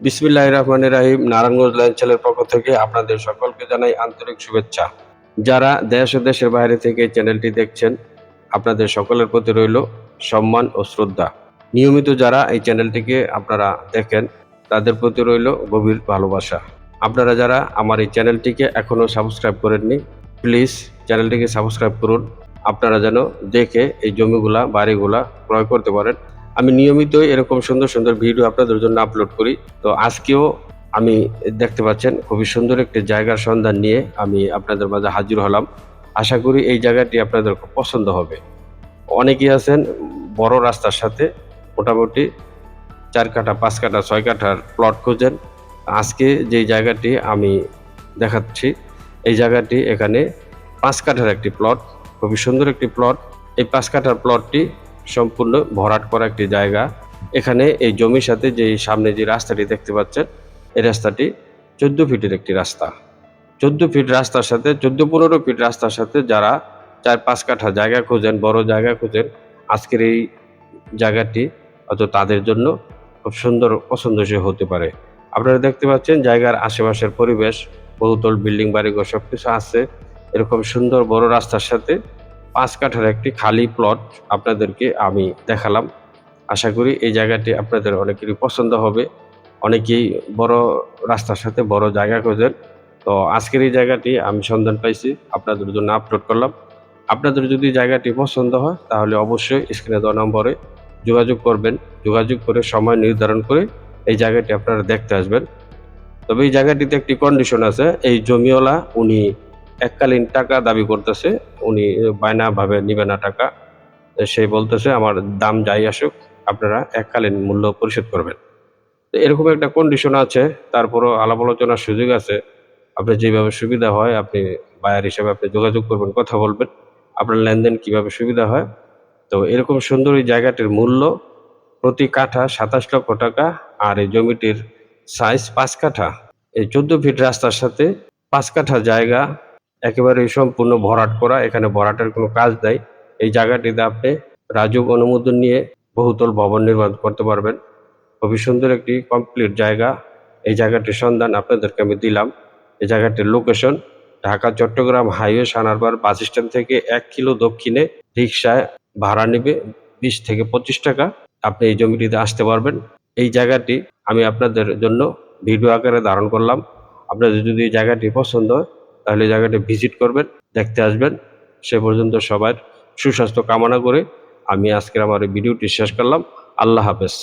বিসমিল্লাহ রহমান রাহিম, নারায়ণগঞ্জ লাইনছেলের পক্ষ থেকে আপনাদের সকলকে জানাই আন্তরিক শুভেচ্ছা। যারা দেশ ও দেশের বাইরে থেকে চ্যানেলটি দেখছেন, আপনাদের সকলের প্রতি রইল সম্মান ও শ্রদ্ধা। নিয়মিত যারা এই চ্যানেলটিকে আপনারা দেখেন, তাদের প্রতি রইল গভীর ভালোবাসা। আপনারা যারা আমার এই চ্যানেলটিকে এখনও সাবস্ক্রাইব করেননি, প্লিজ চ্যানেলটিকে সাবস্ক্রাইব করুন। আপনারা যেন দেখে এই জমিগুলা, বাড়িগুলা ক্রয় করতে পারেন। আমি নিয়মিতই এরকম সুন্দর সুন্দর ভিডিও আপনাদের জন্য আপলোড করি। তো আজকেও আমি দেখতে পাচ্ছেন খুবই সুন্দর একটি জায়গার সন্ধান নিয়ে আমি আপনাদের মাঝে হাজির হলাম। আশা করি এই জায়গাটি আপনাদের খুব পছন্দ হবে। অনেকেই আছেন বড় রাস্তার সাথে, মোটামুটি চার কাঠা, পাঁচ কাঠা, ছয় কাঠার প্লট খুঁজেন। আজকে যে জায়গাটি আমি দেখাচ্ছি, এই জায়গাটি এখানে পাঁচ কাঠার একটি প্লট খুবই সুন্দর একটি প্লট এই পাঁচ কাঠার প্লটটি সম্পূর্ণ ভরাট করা একটি জায়গা। এখানে এই জমির সাথে যে সামনে যে রাস্তাটি দেখতে পাচ্ছেন, এই রাস্তাটি চোদ্দ ফিটের একটি রাস্তা। চোদ্দ ফিট রাস্তার সাথে, চোদ্দ পনেরো ফিট রাস্তার সাথে যারা চার পাঁচ কাঠা জায়গা খোঁজেন, বড় জায়গা খোঁজেন, আজকের এই জায়গাটি হয়তো তাদের জন্য খুব সুন্দর পছন্দসই হতে পারে। আপনারা দেখতে পাচ্ছেন জায়গার আশেপাশের পরিবেশ, বহুতল বিল্ডিং, বাড়িঘর সব কিছু আছে। এরকম সুন্দর বড় রাস্তার সাথে পাঁচ কাঠার একটি খালি প্লট আপনাদেরকে আমি দেখালাম। আশা করি এই জায়গাটি আপনাদের অনেকেরই পছন্দ হবে। অনেকেই বড় রাস্তার সাথে বড় জায়গা খোঁজেন। তো আজকের এই জায়গাটি আমি সন্ধান পাইছি, আপনাদের জন্য আপলোড করলাম। আপনাদের যদি জায়গাটি পছন্দ হয়, তাহলে অবশ্যই স্ক্রিনে দেওয়া নম্বরে যোগাযোগ করবেন। যোগাযোগ করে সময় নির্ধারণ করে এই জায়গাটি আপনারা দেখতে আসবেন। তবে এই জায়গাটিতে একটি কন্ডিশন আছে, এই জমিওয়ালা উনি এককালীন টাকা দাবি করতেছে। উনি বায়না ভাবে নিবে না টাকা, সে বলতেছে, আমার দাম যাই আসুক, আপনারা এককালীন মূল্য পরিশোধ করবেন। তো এরকম একটা কন্ডিশন আছে, তারপরও আলাপ আলোচনার সুযোগ আছে। আপনার যেভাবে সুবিধা হয়, আপনি বায়ার হিসেবে আপনি যোগাযোগ করবেন, কথা বলবেন। আপনার লেনদেন কীভাবে সুবিধা হয়? তো এরকম সুন্দর এই জায়গাটির মূল্য প্রতি কাঠা সাতাশ লক্ষ টাকা, আর এই জমিটির সাইজ পাঁচ কাঠা। এই চোদ্দ ফিট রাস্তার সাথে পাঁচ কাঠা জায়গা একেবারে সম্পূর্ণ ভরাট করা, এখানে ভরাটের কোনো কাজ নাই। এই জায়গাটিতে আপনি রাজুক অনুমোদন নিয়ে বহুতল ভবন নির্মাণ করতে পারবেন। খুবই সুন্দর একটি কমপ্লিট জায়গা। এই জায়গাটির সন্ধান আপনাদেরকে আমি দিলাম। এই জায়গাটির location Dhaka, Chittagong highway সানারবার bus stand থেকে এক কিলো দক্ষিণে রিক্সায় ভাড়া নেবে বিশ থেকে পঁচিশ টাকা। আপনি এই জমিটিতে আসতে পারবেন। এই জায়গাটি আমি আপনাদের জন্য ভিডিও আকারে ধারণ করলাম। আপনাদের যদি এই জায়গাটি পছন্দ হয় তাহলে জায়গাটা ভিজিট করবেন, দেখতে আসবেন। সে পর্যন্ত সবার সুস্বাস্থ্য কামনা করে আমি আজকের আমার ভিডিওটি শেষ করলাম। আল্লাহ হাফেজ।